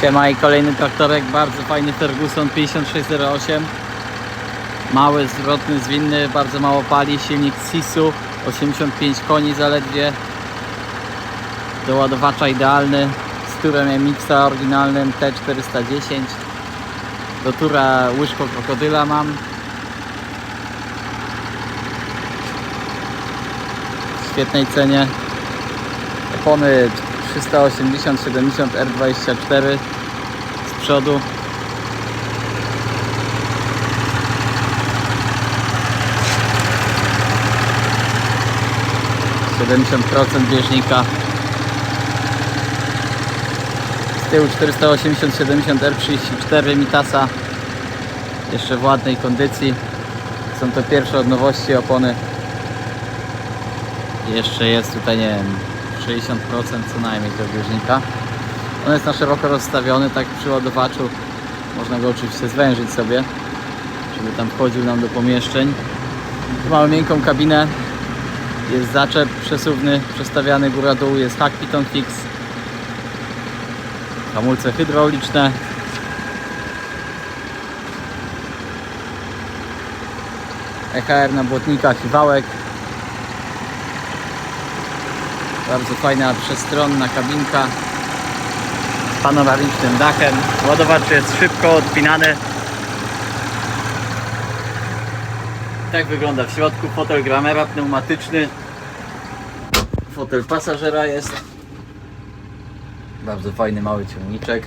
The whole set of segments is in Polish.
Siema i kolejny traktorek, bardzo fajny Ferguson 5608 Mały, zwrotny, zwinny, bardzo mało pali, silnik Sisu 85 koni zaledwie. Do ładowacza idealny Z turem MX oryginalnym T410 Do tura łyżko krokodyla mam. W świetnej cenie. Opony 380-70 R24 z przodu. Procent bieżnika. Z tyłu 480-70 R34 Mitasa. Jeszcze w ładnej kondycji. Są to pierwsze od nowości opony. Jeszcze jest tutaj, nie wiem, 60% co najmniej tego bieżnika. On jest na szeroko rozstawiony, tak przy ładowaczu. Można go oczywiście zwężyć sobie, żeby tam wchodził nam do pomieszczeń. Tu mamy miękką kabinę. Jest zaczep przesuwny, przestawiany góra-dół, jest hack piton fix. Hamulce hydrauliczne. EHR na błotnikach i wałek. Bardzo fajna, przestronna kabinka z panoramicznym dachem. Ładowacz jest szybko odpinany. Tak wygląda w środku fotel Gramera pneumatyczny. Fotel pasażera jest. Bardzo fajny mały ciągniczek.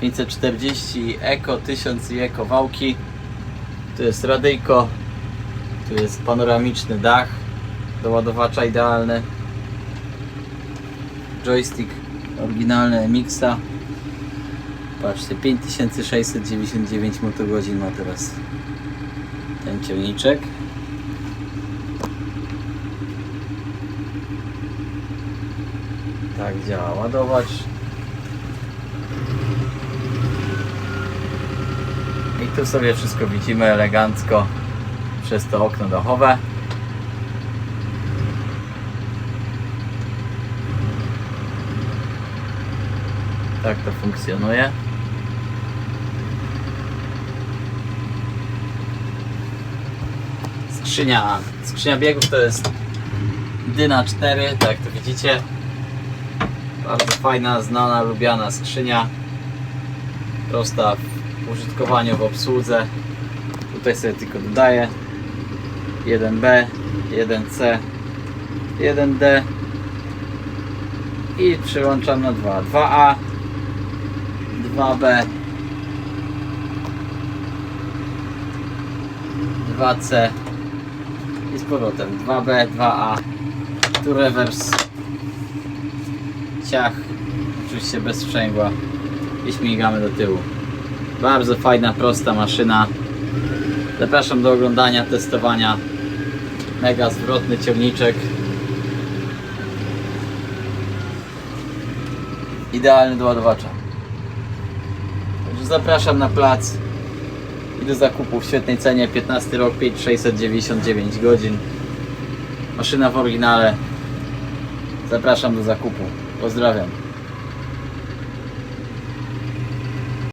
540 Eco 1000 i Eco wałki. Tu jest radyjko. Tu jest panoramiczny dach. Do ładowacza idealny joystick oryginalny MX-a patrzcie 5699 motogodzin ma teraz ten ciągniczek tak działa ładowacz i tu sobie wszystko widzimy elegancko przez to okno dachowe Tak to funkcjonuje. Skrzynia, skrzynia biegów to jest Dyna 4, tak to widzicie. Bardzo fajna, znana, lubiana skrzynia. Prosta w użytkowaniu, w obsłudze. Tutaj sobie tylko dodaję 1B, 1C, 1D i przyłączam na 2. 2A, 2B, 2C i z powrotem 2B, 2A, tu rewers, ciach, oczywiście bez sprzęgła i śmigamy do tyłu. Bardzo fajna, prosta maszyna. Zapraszam do oglądania, testowania. Mega zwrotny ciągniczek. Idealny do ładowacza. Zapraszam na plac. I do zakupu w świetnej cenie 15 rok 5699 godzin. Maszyna w oryginale. Zapraszam do zakupu. Pozdrawiam